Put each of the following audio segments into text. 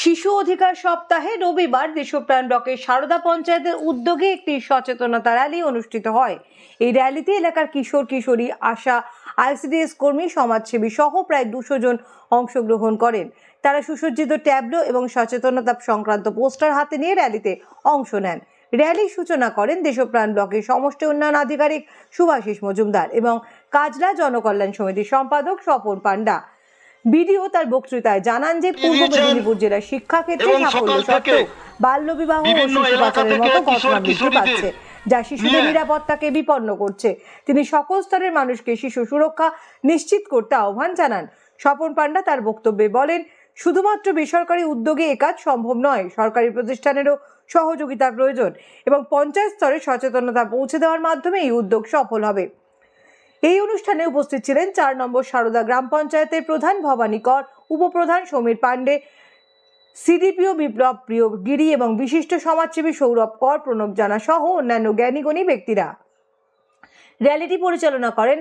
শিশু অধিকার সপ্তাহে রবিবার দেশপ্রাণ ব্লকের সারদা পঞ্চায়েতের উদ্যোগে একটি সচেতনতা র্যালি অনুষ্ঠিত হয়। এই র্যালিতে এলাকার কিশোর, কিশোরী, আশা, আইসিডিএস কর্মী, সমাজসেবী সহ প্রায় দুশো জন অংশগ্রহণ করেন। তারা সুসজ্জিত ট্যাবলো এবং সচেতনতা সংক্রান্ত পোস্টার হাতে নিয়ে র্যালিতে অংশ নেন। র্যালির সূচনা করেন দেশপ্রাণ ব্লকের সমষ্টি উন্নয়ন আধিকারিক সুভাষিস মজুমদার এবং কাজলা জনকল্যাণ সমিতির সম্পাদক স্বপন পান্ডা বিডিও তার বক্তৃতায় জানান যে পূর্ব মেদিনীপুর জেলার শিক্ষাক্ষেত্রে সাফল্য সত্ত্বেও বাল্যবিবাহ ও শিশু পাচারের মতো ঘটনা বৃদ্ধি পাচ্ছে যা শিশুদের নিরাপত্তাকে বিপন্ন করছে। তিনি সকল স্তরের মানুষকে শিশু সুরক্ষা নিশ্চিত করতে আহ্বান জানান। স্বপন পান্ডা তার বক্তব্যে বলেন শুধুমাত্র বেসরকারি উদ্যোগে একাজ সম্ভব নয় সরকারি প্রতিষ্ঠানেরও সহযোগিতা প্রয়োজন এবং পঞ্চায়েত স্তরে সচেতনতা পৌঁছে দেওয়ার মাধ্যমে এই উদ্যোগ সফল হবে। এই অনুষ্ঠানে উপস্থিত ছিলেন চার নম্বর সারদা গ্রাম পঞ্চায়েতের প্রধান ভবানী কর উপপ্রধান সমীর পাণ্ডে, সিডিপিও বিপ্লব প্রিয় গিরি এবং বিশিষ্ট সমাজসেবী সৌরভ কর, প্রণব জানা সহ অন্যান্য জ্ঞানীগণী ব্যক্তিরা। র্যালিটি পরিচালনা করেন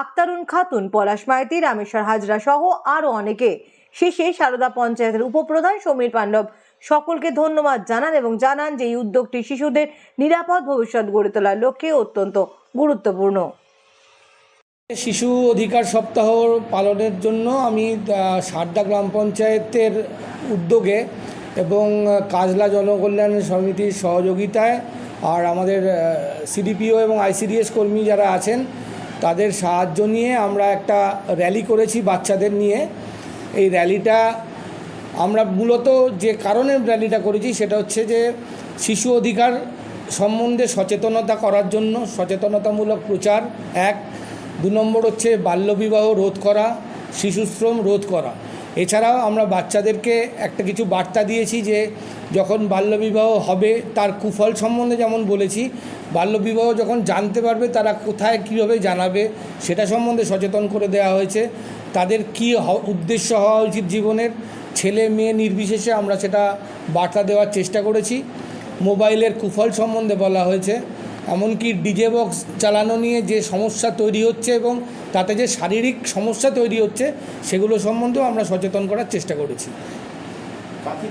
আক্তারুন খাতুন, পলাশ মাইতি, রামেশ্বর হাজরা সহ আরও অনেকে। শেষে সারদা পঞ্চায়েতের উপপ্রধান সমীর পাণ্ডব সকলকে ধন্যবাদ জানান এবং জানান যে এই উদ্যোগটি শিশুদের নিরাপদ ভবিষ্যৎ গড়ে তোলার লক্ষ্যে অত্যন্ত গুরুত্বপূর্ণ। শিশু অধিকার সপ্তাহ পালনের জন্য আমি সারদা গ্রাম পঞ্চায়েতের উদ্যোগে এবং কাজলা জনকল্যাণ সমিতির সহযোগিতায় আর আমাদের সিডিপিও এবং আইসিডিএস কর্মী যারা আছেন, তাদের সাহায্য নিয়ে আমরা একটা র্যালি করেছি বাচ্চাদের নিয়ে। এই র্যালিটা আমরা মূলত যে কারণে র্যালিটা করেছি সেটা হচ্ছে যে, শিশু অধিকার সম্বন্ধে সচেতনতা করার জন্য সচেতনতামূলক প্রচার, এক। দু নম্বর হচ্ছে বাল্যবিবাহ রোধ করা, শিশুশ্রম রোধ করা। এছাড়াও আমরা বাচ্চাদেরকে একটা কিছু বার্তা দিয়েছি যে, যখন বাল্যবিবাহ হবে, তার কুফল সম্বন্ধে যেমন বলেছি, বাল্যবিবাহ যখন জানতে পারবে, তারা কোথায় কীভাবে জানাবে, সেটা সম্বন্ধে সচেতন করে দেওয়া হয়েছে। তাদের কী উদ্দেশ্য হওয়া উচিত জীবনের? ছেলে মেয়ে নির্বিশেষে আমরা সেটা বার্তা দেওয়ার চেষ্টা করেছি। মোবাইলের কুফল সম্বন্ধে বলা হয়েছে। এমনকি ডিজে বক্স চালানো নিয়ে যে সমস্যা তৈরি হচ্ছে এবং তাতে যে শারীরিক সমস্যা তৈরি হচ্ছে সেগুলো সম্বন্ধেও আমরা সচেতন করার চেষ্টা করেছি। কাঁথির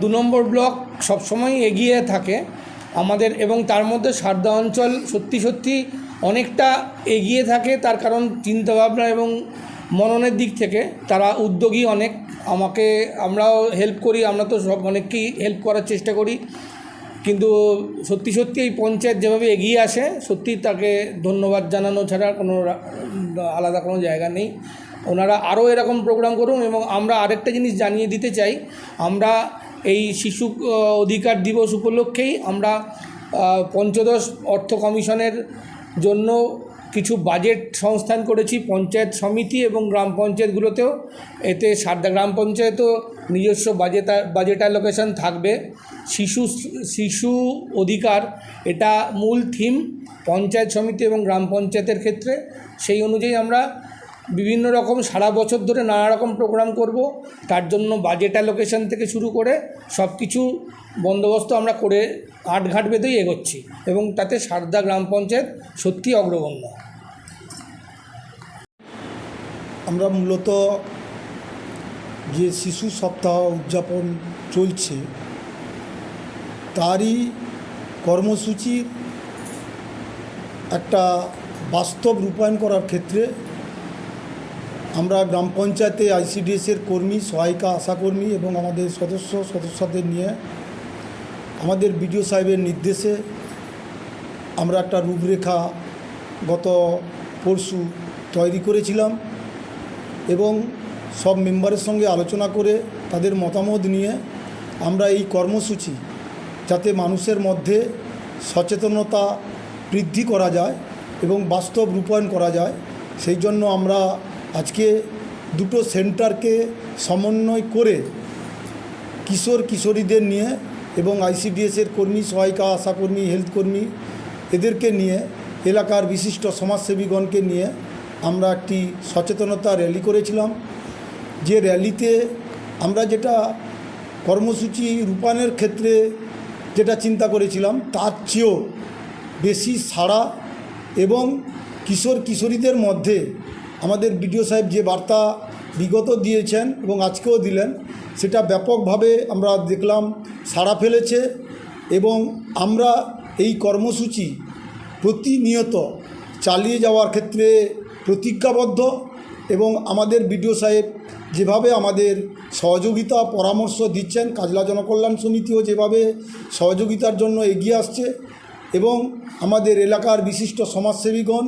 দু নম্বর ব্লকে সবসময় এগিয়ে থাকে। আমাদের এবং তার মধ্যে সারদা অঞ্চল সত্যি সত্যি অনেকটা এগিয়ে থাকে তার কারণ চিন্তাভাবনা এবং মননের দিক থেকে তারা উদ্যোগী অনেক। আমাকে, আমরাও হেল্প করি, আমরা তো সব অনেককেই হেল্প করার চেষ্টা করি। কিন্তু সত্যি সত্যি এই পঞ্চায়েত যেভাবে এগিয়ে আসে, সত্যি তাকে ধন্যবাদ জানানো ছাড়া কোনো আলাদা কোনো জায়গা নেই। ওনারা আরও এরকম প্রোগ্রাম করুন এবং আমরা আরেকটা জিনিস জানিয়ে দিতে চাই। আমরা এই শিশু অধিকার দিবস উপলক্ষেই আমরা পঞ্চদশ অর্থ কমিশনের জন্য কিছু বাজেট সংস্থান করেছি, পঞ্চায়েত সমিতি এবং গ্রাম পঞ্চায়েতগুলোতেও। এতে সারদা গ্রাম পঞ্চায়েতও নিজস্ব বাজেট বাজেট অ্যালোকেশন থাকবে। শিশু শিশু অধিকার, এটা মূল থিম পঞ্চায়েত সমিতি এবং গ্রাম পঞ্চায়েতের ক্ষেত্রে। সেই অনুযায়ী আমরা বিভিন্ন রকম সারা বছর ধরে নানা রকম প্রোগ্রাম করব। তার জন্য বাজেট অ্যালোকেশন থেকে শুরু করে সব কিছু বন্দোবস্ত আমরা করে আটঘাট বেঁধেই এগোচ্ছি এবং তাতে সারদা গ্রাম পঞ্চায়েত সত্যি অগ্রগণ্য। আমরা মূলত যে শিশু সপ্তাহ উদযাপন চলছে, তারই কর্মসূচির একটা বাস্তব রূপায়ণ করার ক্ষেত্রে আমরা গ্রাম পঞ্চায়েতে আইসিডিএসের কর্মী, সহায়িকা, আশাকর্মী এবং আমাদের সদস্য, সদস্যদের নিয়ে আমাদের বিডিও সাহেবের নির্দেশে আমরা একটা রূপরেখা গত পরশু তৈরি করেছিলাম এবং সব মেম্বারের সঙ্গে আলোচনা করে তাদের মতামত নিয়ে আমরা এই কর্মসূচি যাতে মানুষের মধ্যে সচেতনতা বৃদ্ধি করা যায় এবং বাস্তব রূপায়ণ করা যায়, সেই জন্য আমরা আজকে দুটো সেন্টারকে সমন্বয় করে কিশোর কিশোরীদের নিয়ে এবং আইসিডিএসের কর্মী, সহায়িকা আশাকর্মী হেলথ কর্মী এদেরকে নিয়ে এলাকার বিশিষ্ট সমাজসেবীগণকে নিয়ে আমরা একটি সচেতনতা র্যালি করেছিলাম। যে র্যালিতে আমরা যেটা কর্মসূচি রূপায়ণের ক্ষেত্রে যেটা চিন্তা করেছিলাম, তার চেয়েও বেশি সাড়া এবং কিশোর কিশোরীদের মধ্যে আমাদের বিডিও সাহেব যে বার্তা বিগত দিয়েছেন এবং আজকেও দিলেন, সেটা ব্যাপকভাবে আমরা দেখলাম, সাড়া ফেলেছে এবং আমরা এই কর্মসূচি প্রতিনিয়ত চালিয়ে যাওয়ার ক্ষেত্রে প্রতিজ্ঞাবদ্ধ এবং আমাদের বিডিও সাহেব যেভাবে আমাদের সহযোগিতা পরামর্শ দিচ্ছেন, কাজলা জনকল্যাণ সমিতিও যেভাবে সহযোগিতার জন্য এগিয়ে আসছে এবং আমাদের এলাকার বিশিষ্ট সমাজসেবীগণ,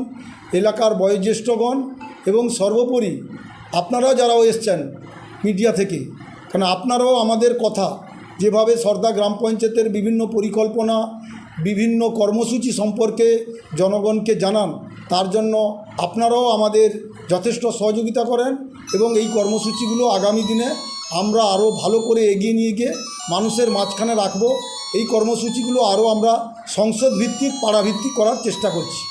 এলাকার বয়োজ্যেষ্ঠগণ এবং সর্বোপরি আপনারাও যারাও এসছেন মিডিয়া থেকে কারণ আপনারাও আমাদের কথা, যেভাবে সর্দা গ্রাম পঞ্চায়েতের বিভিন্ন পরিকল্পনা, বিভিন্ন কর্মসূচি সম্পর্কে জনগণকে জানান, তার জন্য আপনারাও আমাদের যথেষ্ট সহযোগিতা করেন এবং এই কর্মসূচিগুলো আগামী দিনে আমরা আরও ভালো করে এগিয়ে নিয়ে গিয়ে মানুষের মাঝখানে রাখব। এই কর্মসূচিগুলো আরও আমরা সংসদ ভিত্তিক পাড়াভিত্তিক করার চেষ্টা করছি।